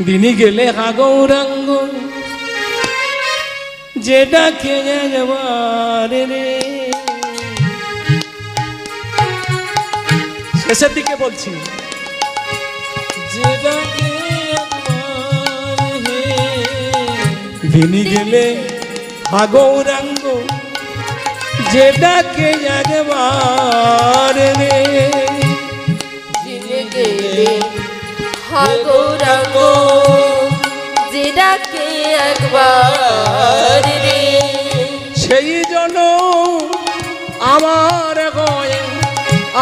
দিনই গেলে হা গৌরাঙ্গ যেটা খেয়ে যাবার রে। শেষের দিকে বলছি যেটা দিনই গেলে হা গৌরাঙ্গ যেটাকে একবার রে দিনে গেলে হাগোরাঙ্গ যেটাকে একবার রে। সেই জন্য আমার গয়ে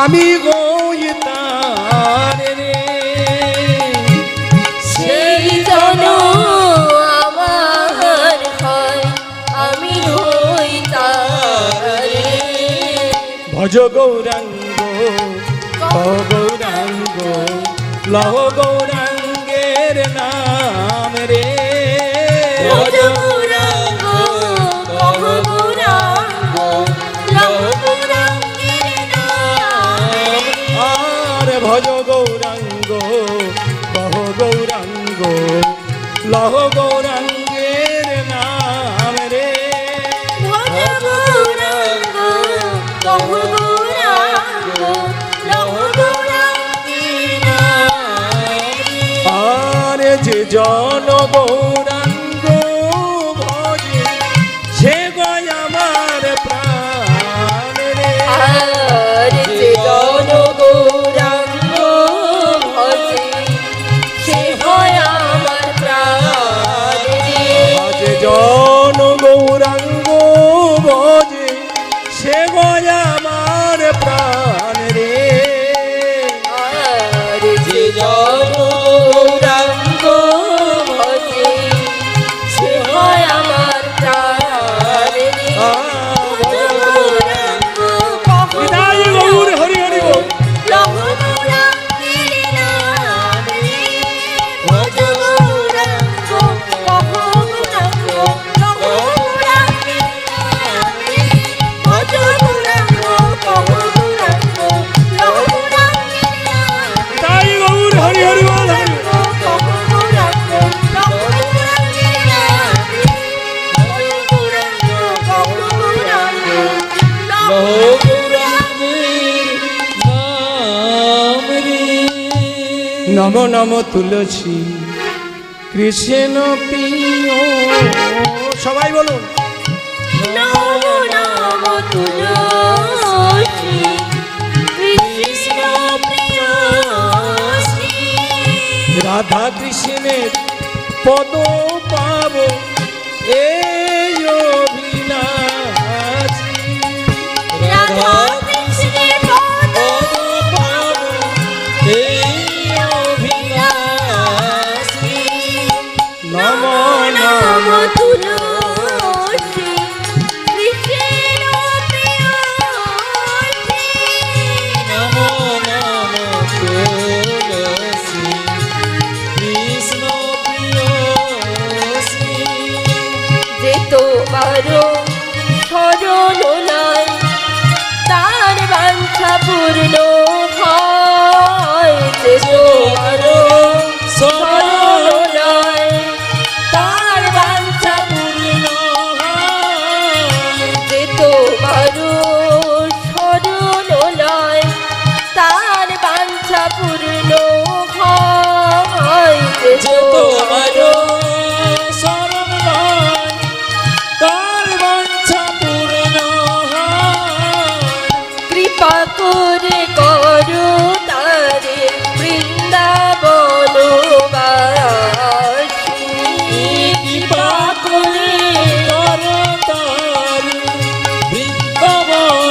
আমি গই তার রে। সেই জন আমার হয় আমি হই তারে ভজ গৌরাঙ্গ গৌরাঙ্গ লহ গৌরাঙ্গের লহ গৌরাঙ্গের নাম রে। আর যে জন গৌরাঙ্গ নম নম তুলসী কৃষ্ণ প্রিয়। সবাই বলুন। রাধা কৃষ্ণের পদ পাব এই তোমারও স্মরণ নাই। তার বাঞ্ছা পূর্ণ হয়। তোমারও করে করো তারে বৃন্দাবন কৃপা করে করো তার বৃন্দাবনবাসী।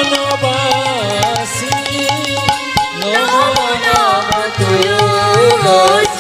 নমো নম তুলসী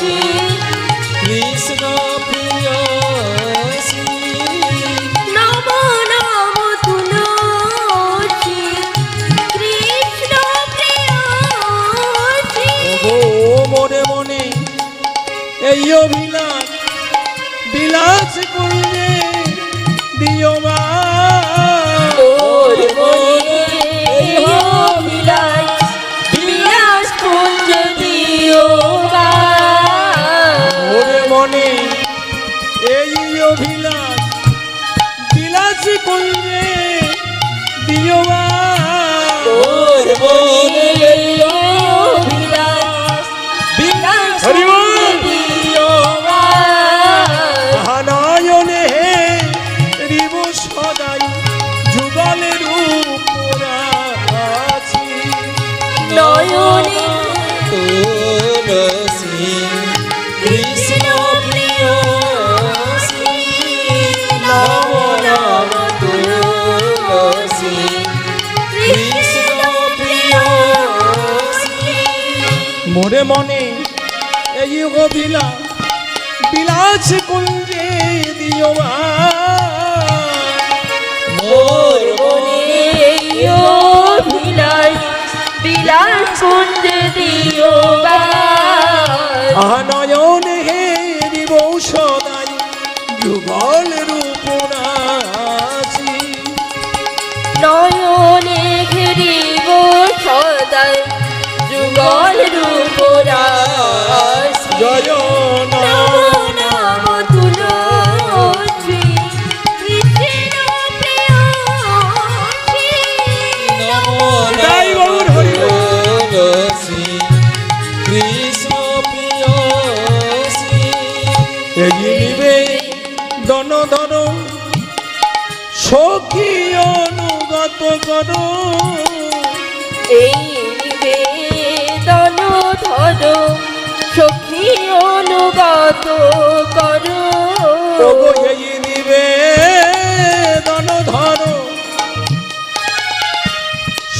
মোরে মনে এই অভিলা বিলাস কুঞ্জে দিও মোর মনে বিলাস বিলাস কুঞ্জ দিও বার আনয়ন হে দিব সদাই যুগল রূপরাশি নয়নে ঘেরিব সদাই যুগল রূপরাশি জয় নিবে দন ধন। সখী অনুগত করো। এই সখী অনুগত করো। ওগো এই নিবে দন ধর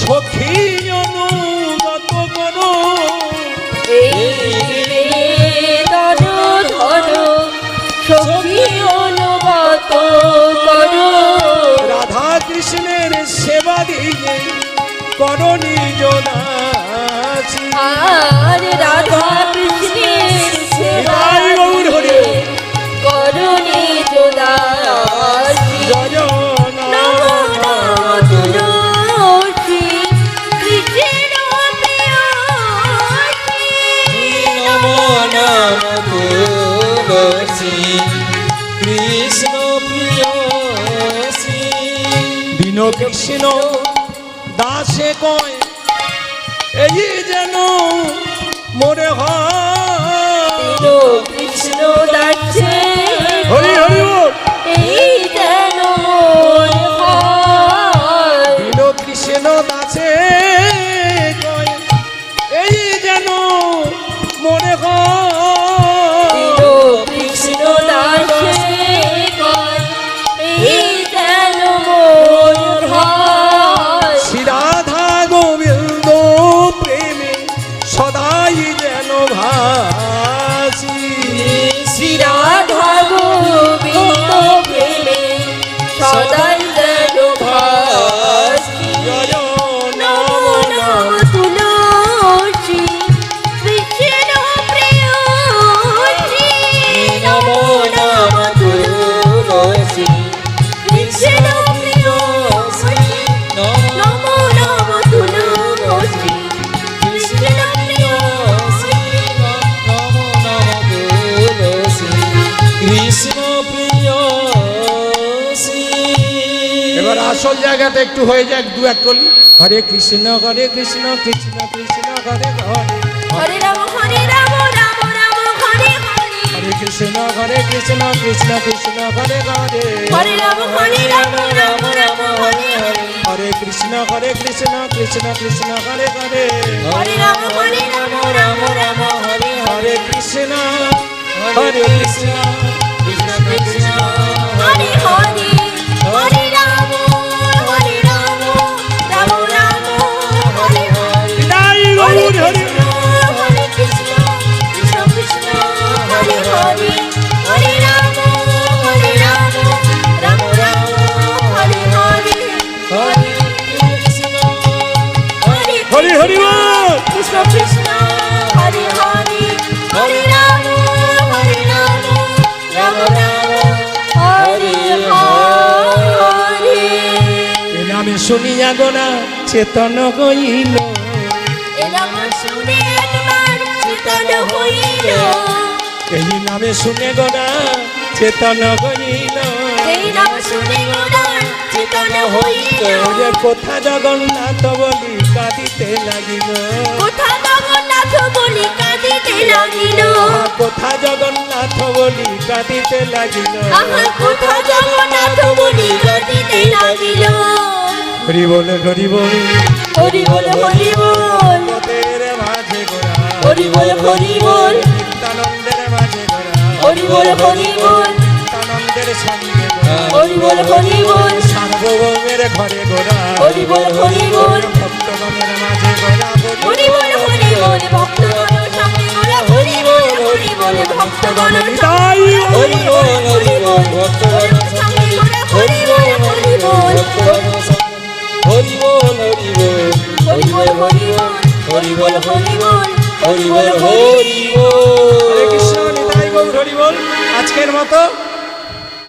সখী অনুগত করো। নিবেদন ধর সখী অনুগত করো। রাধা কৃষ্ণের সেবা দিয়ে করো নিজ আর রাধা কৃষ্ণের সেবা গৌর হরি। করুণী যোদাসী জয় কৃষ্ণ দাসে কয় এই যেন মনে হয় কৃষ্ণ ডাকছে হরি হরি জায়গাতে একটু হয়ে যাক দু এক কলি। হরে কৃষ্ণ হরে কৃষ্ণ কৃষ্ণ কৃষ্ণ হরে হরে। হরে রাম হরে রাম রাম রাম হরে হরে। হরে কৃষ্ণ হরে কৃষ্ণ কৃষ্ণ কৃষ্ণ হরে হরে। হরে রাম হরে রাম রাম রাম হরে হরে। হরে কৃষ্ণ হরে কৃষ্ণ কৃষ্ণ কৃষ্ণ হরে হরে। হরে রাম হরে রাম রাম রাম হরে হরে। হরে কৃষ্ণ হরে কৃষ্ণ কৃষ্ণ। কৃষ্ণ হরে হরে হরে। কৃষ্ণ কৃষ্ণ হরে হরে হরে রাম হরে রাম রাম রাম হরে হরে। নামে শুনিয়া গোনা চেতন হইল। এই নামে শুনে গোনা চেতন হইল। এই নাম শুনে হইল ওরে কোথা জগন্নাথ বলি কাঁদিতে লাগিল। কোথা জগন্নাথ বলি কাঁদিতে লাগিল। কোথা জগন্নাথ বলি কাঁদিতে লাগিল। কোথা জগন্নাথ বলি কাঁদিতে লাগিল। হরি বল হরি বল। হরি বল হরি বল। মাঝে গোরা হরি বল হরি বল। নিত্যানন্দের মাঝে গোরা হরি বল হরি বল। নিত্যানন্দের সঙ্গে হরি বল হরি বল সার্বভৌমের ঘরে গোরা। হরি বল হরি বল ভক্তগণের মাঝে গোরা হরি বল হরি বল ভক্ত সঙ্গে করে হরি বল হরি বল ভক্তগণ